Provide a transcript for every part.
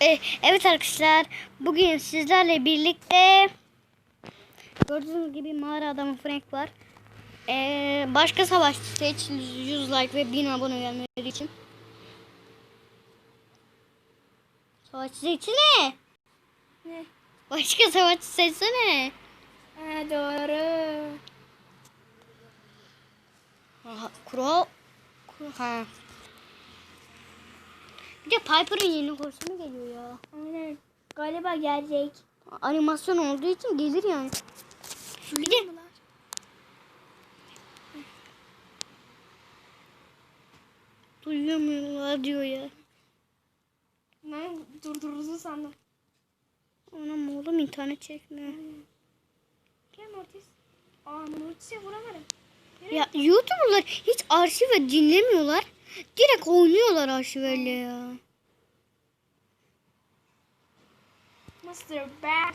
E, Evet arkadaşlar bugün sizlerle birlikte gördüğünüz gibi mağara adamı Frank var. E, başka savaşçı seç 100 like ve 1000 abone gelmeleri için. Savaşçı seçsene. Ne? Başka savaşçı seçsene. Ha, doğru. Aha, Kuro. Kuro. Ha. Bir de Piper'ın yeni kostümü geliyor ya. Aynen. Galiba gelecek. Animasyon olduğu için gelir yani. Bir de duyamıyorlar diyor ya. Ben durdururuz sandım. Anam oğlum internet çekmiyor. Gel Mortis. Aa Mortis'e vuramadım. Ya YouTuber'lar hiç arşive dinlemiyorlar. Direkt oynuyorlar arşiveyle ya.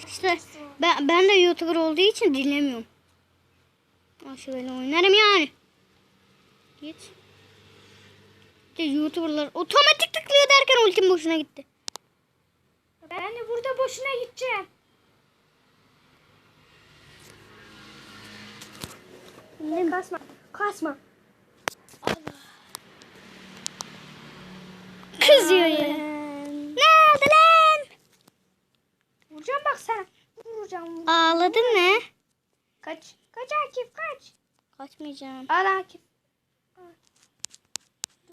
İşte ben, ben de YouTuber olduğu için dinlemiyorum. Arşiveyle oynarım yani. Git. İşte YouTuber'lar otomatik tıklıyor derken ultim boşuna gitti. Ben de burada boşuna gideceğim. Kasma. Kasma. Kızıyor ya. Ne oldu lan? Vuracağım bak sen. Vuracağım. Ağladın mı? Kaç. Kaç Akif kaç. Kaçmayacağım. Al Akif. Al.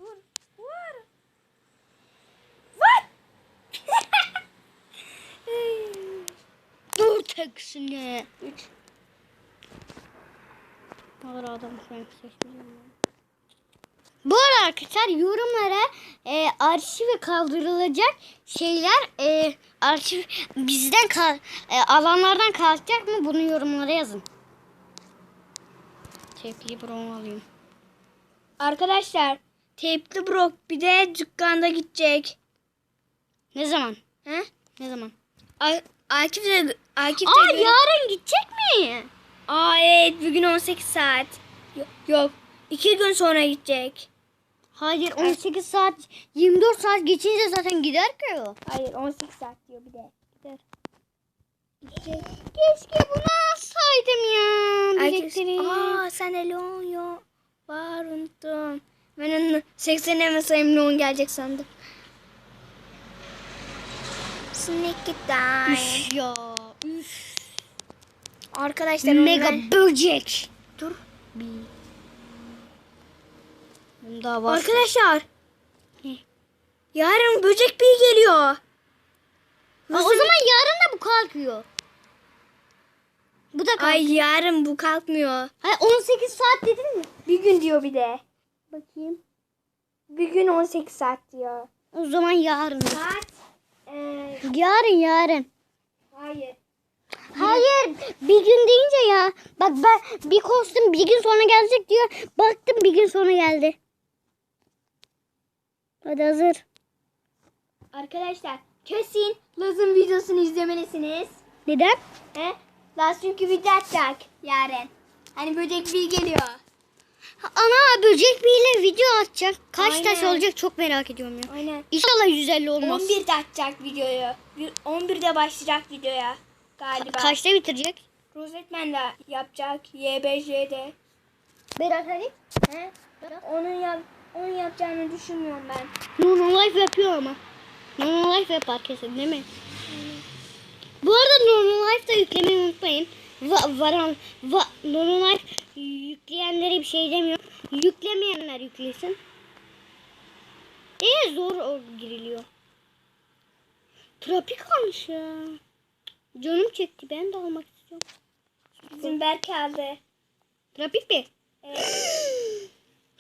Vur. Dur teksine. Üç. Olur adam Frank seçmeyeceğim ben. Arada arkadaşlar yorumlara e, arşive kaldırılacak şeyler e, arşiv bizden kal, e, alanlardan kalkacak mı bunu yorumlara yazın. Tepki brom alayım. Arkadaşlar tepli brok bir de dükkanda gidecek. Ne zaman? He? Ne zaman? A- Akif de Akif de Aa yarın gidecek mi? Aa evet bugün 18 saat. Yok, yok. iki gün sonra gidecek. Hayır 18 saat 24 saat geçince zaten gider ki o. Hayır 18 saat diyor bir de. Gider. Gidecek. Keşke bunu alsaydım ya. Biriktireyim. aa sen de Leon yok. Var unuttum. Ben onu 80 eve sayım Leon gelecek sandım. Sneaky time. Üf ya. Üf. Arkadaşlar Mega onlar- böcek. Dur. Bir. Daha var. Arkadaşlar. Ne? Yarın böcek bir geliyor. Aa, o zaman yarın da bu kalkıyor. Bu da kalkıyor. Ay yarın bu kalkmıyor. Hayır 18 saat dedin mi? Bir gün diyor bir de. Bakayım. Bir gün 18 saat diyor. O zaman yarın. Saat? Ee, Yarın yarın. hayır. Hayır bir gün deyince ya. Bak ben bir kostüm bir gün sonra gelecek diyor. Baktım bir gün sonra geldi. Hadi hazır. Arkadaşlar kesin Laz'ın videosunu izlemelisiniz. Neden? He? Laz çünkü video atacak yarın. Hani böcek bir geliyor. Ana böcek biriyle video atacak. Kaç Aynen. taş olacak çok merak ediyorum ya. Aynen. İnşallah 150 olmaz. 11'de atacak videoyu. Bir- 11'de başlayacak videoya galiba. Kaçta bitirecek? Rosetman de yapacak. YBJ'de. Berat Ali. He? Onun yap onun yapacağını düşünmüyorum ben. Normal Life yapıyor ama. Normal Life yapar kesin değil mi? Bu arada Normal Life da yüklemeyi unutmayın. Va, varan, va, Normal Life yükleyenlere bir şey demiyorum. Yüklemeyenler yüklesin. Ee zor giriliyor. Trafik almış ya. Canım çekti ben de almak istiyorum. Bizim Berk aldı. Trafik mi? Evet.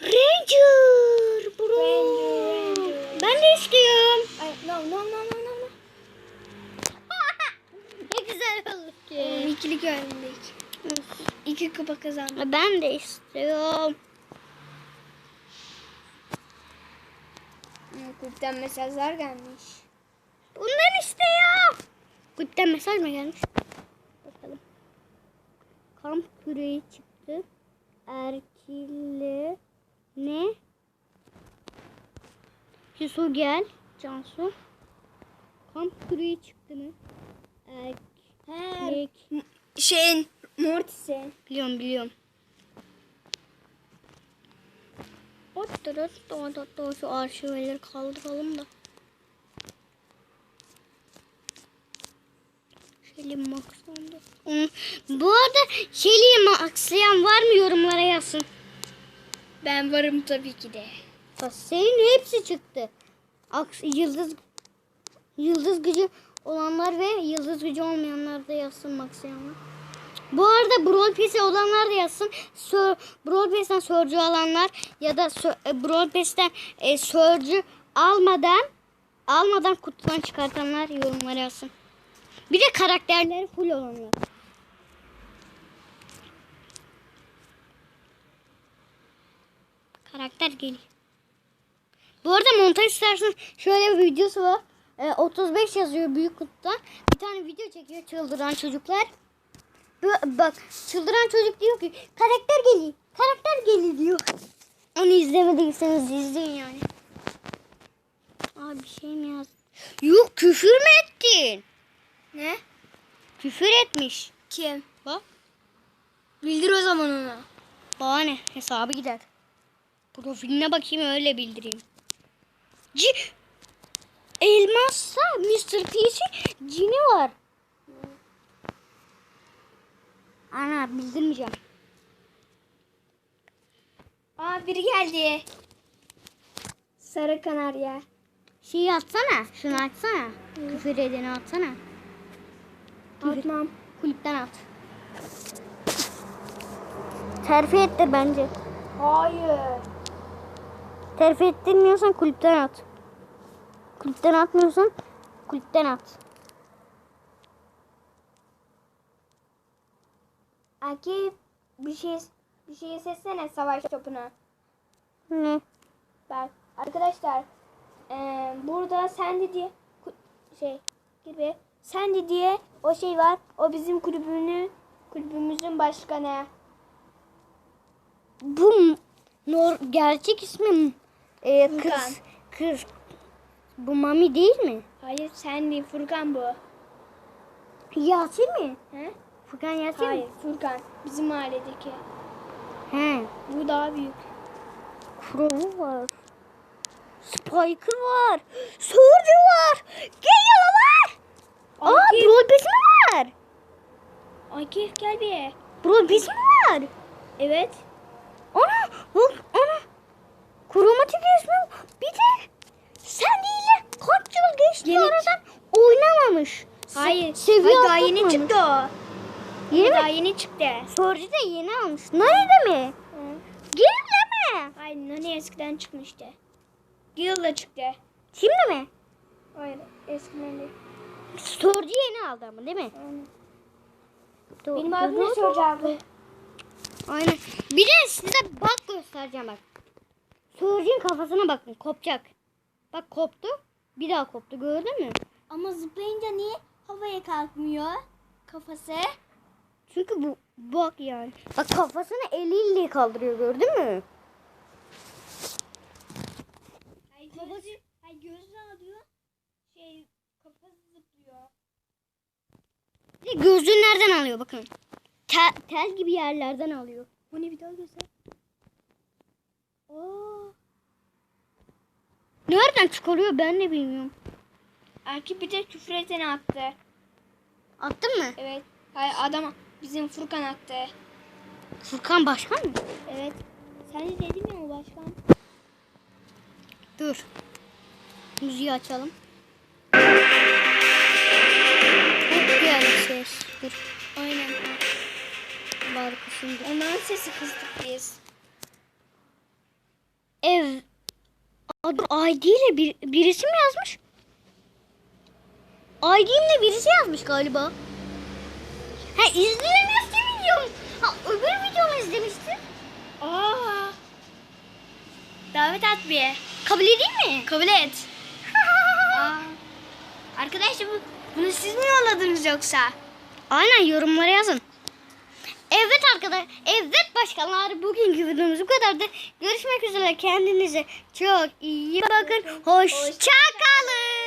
Ranger bro. Ranger, Ranger. Ben de istiyorum. Ay, no no no no ne güzel oldu Ee, ki. ikili göründik. İki kupa kazandık. Ben de istiyorum. Kulüpten mesajlar gelmiş. Bundan istiyorum. Kulüpten mesaj mı gelmiş? Bakalım. Kamp küreği çıktı. Erkille ne? Yusuf gel. Cansu. Kuruyu çıktı mı? Ee, He. Erkek. Şeyin Mortis'e. Biliyorum biliyorum. Oturut doğru şu arşivleri kaldıralım da. Şöyle maxlandı. Bu arada Shelly'i maxlayan var mı yorumlara yazsın. Ben varım tabii ki de. Senin hepsi çıktı. Aks yıldız yıldız gücü olanlar ve yıldız gücü olmayanlar da yazsın maxlayanlar. Bu arada Brawl Pass'i olanlar da yazsın. Sör, Brawl Pass'ten Surge'ü alanlar ya da Sö- e, Brawl Pass'ten e, Surge'ü almadan almadan kutudan çıkartanlar yorumlara yazsın. Bir de karakterleri full olanlar. Karakter geliyor. Bu arada montaj istersen şöyle bir videosu var. E, 35 yazıyor büyük kutudan. Bir tane video çekiyor çıldıran çocuklar. Bak çıldıran çocuk diyor ki karakter geliyor. Karakter geliyor diyor. Onu izlemediyseniz izleyin yani. Abi bir şey mi yazdın? Yok küfür mü ettin? Ne? Küfür etmiş. Kim? Bak. Bildir o zaman ona. Bana ne? Hesabı gider. Profiline bakayım öyle bildireyim. C Elmas'sa Mr. P'si cini var. Ana bildirmeyeceğim. Aa biri geldi. Sarı kanarya. Şeyi atsana. Şunu atsana. Küfür edeni atsana. Atmam. Kulüpten at. Terfi ettir bence. Hayır. Terfi ettirmiyorsan kulüpten at. Kulüpten atmıyorsan kulüpten at. Akif bir şey bir şey seçsene savaş topuna. Ne? Bak arkadaşlar eee, burada Sandy diye ku- şey gibi Sandy diye o şey var. O bizim kulübünü kulübümüzün başkanı. Bu nor gerçek ismi e, kız kız bu Mami değil mi? Hayır Sandy Furkan bu. Yasin mi? He? Furkan Yasin Hayır mi? Furkan bizim mahalledeki. He. Bu daha büyük. Crow var. Spike var. Surge var. Gale var. Aa Akif. Brawl Pass mi var? Akif gel bir. Brawl Pass mi var? Evet. Ana bak ana. Kromatik resmi bir de sen ile kaç yıl geçti Yeni- aradan oynamamış. Se- Hayır. seviye Hayır, daha yeni çıktı o. Yeni Daha mi? yeni çıktı. Surge de yeni almış. Nerede mi? Gale mi? Hayır Nani eskiden çıkmıştı. Gil çıktı. Şimdi mi? Hayır eskiden değil. Surge yeni aldı ama değil mi? Aynen. Benim abim de dur. soracaktı. Aynen. Bir de size bak göstereceğim bak. Surge'in kafasına bakın kopacak. Bak koptu. Bir daha koptu gördün mü? Ama zıplayınca niye havaya kalkmıyor kafası? Çünkü bu bak yani. Bak kafasını eliyle kaldırıyor gördün mü? Hayır, kafası, hayır gözünü alıyor. Şey kafası zıplıyor. De gözlüğü nereden alıyor bakın. Tel, tel gibi yerlerden alıyor. Bu ne bir daha göster. Oo. Nereden çıkarıyor ben de bilmiyorum. Akif bir de küfür eteni attı. Attın mı? Evet. Hayır adam bizim Furkan attı. Furkan başkan mı? Evet. Sen de dedin ya o başkan. Dur. Müziği açalım. Çok güzel ses. Dur. Aynen. Bari da. Onların sesi kıstık biz. Adı ID ile bir, birisi mi yazmış? ID'imle birisi yazmış galiba. Ha izleyemiyorsun videomu. Ha öbür videomu izlemiştin. Aa. Davet at bir. Kabul edeyim mi? Kabul et. Aa. Arkadaşlar bu, bunu siz mi yolladınız yoksa? Aynen yorumlara yazın. Evet arkadaşlar. Evet başkanlar. Bugünkü videomuz bu kadardı. Görüşmek üzere. Kendinize çok iyi bakın. Hoşça kalın.